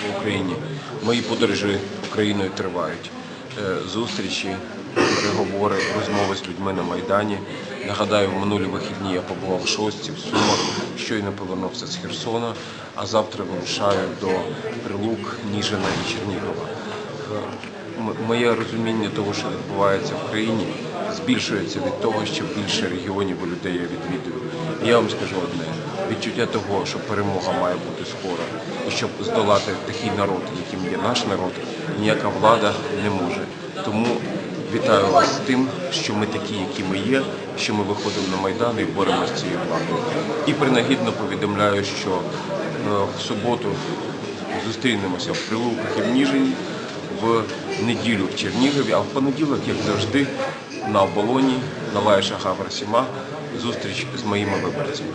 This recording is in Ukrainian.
Слава Україні! Мої подорожі Україною тривають. Е, Зустрічі, переговори, розмови з людьми на Майдані. Нагадаю, в минулі вихідні я побував в Шості, в Сумах, щойно повернувся з Херсона, а завтра вирушаю до Прилук, Ніжина і Чернігова. Е, Моє розуміння того, що відбувається в країні, збільшується від того, що більше регіонів і людей я відвідую. Я вам скажу одне: відчуття того, що перемога має бути скоро, і щоб здолати такий народ, яким є наш народ, ніяка влада не може. Тому вітаю вас з тим, що ми такі, які ми є, що ми виходимо на майдан і боремося з цією владою. І принагідно повідомляю, що е, в суботу зустрінемося в Прилуках і в Ніжині, в неділю в Чернігові, а в понеділок, як завжди, на оболоні, на Лаїша Гаврасіма, зустріч з моїми виборцями.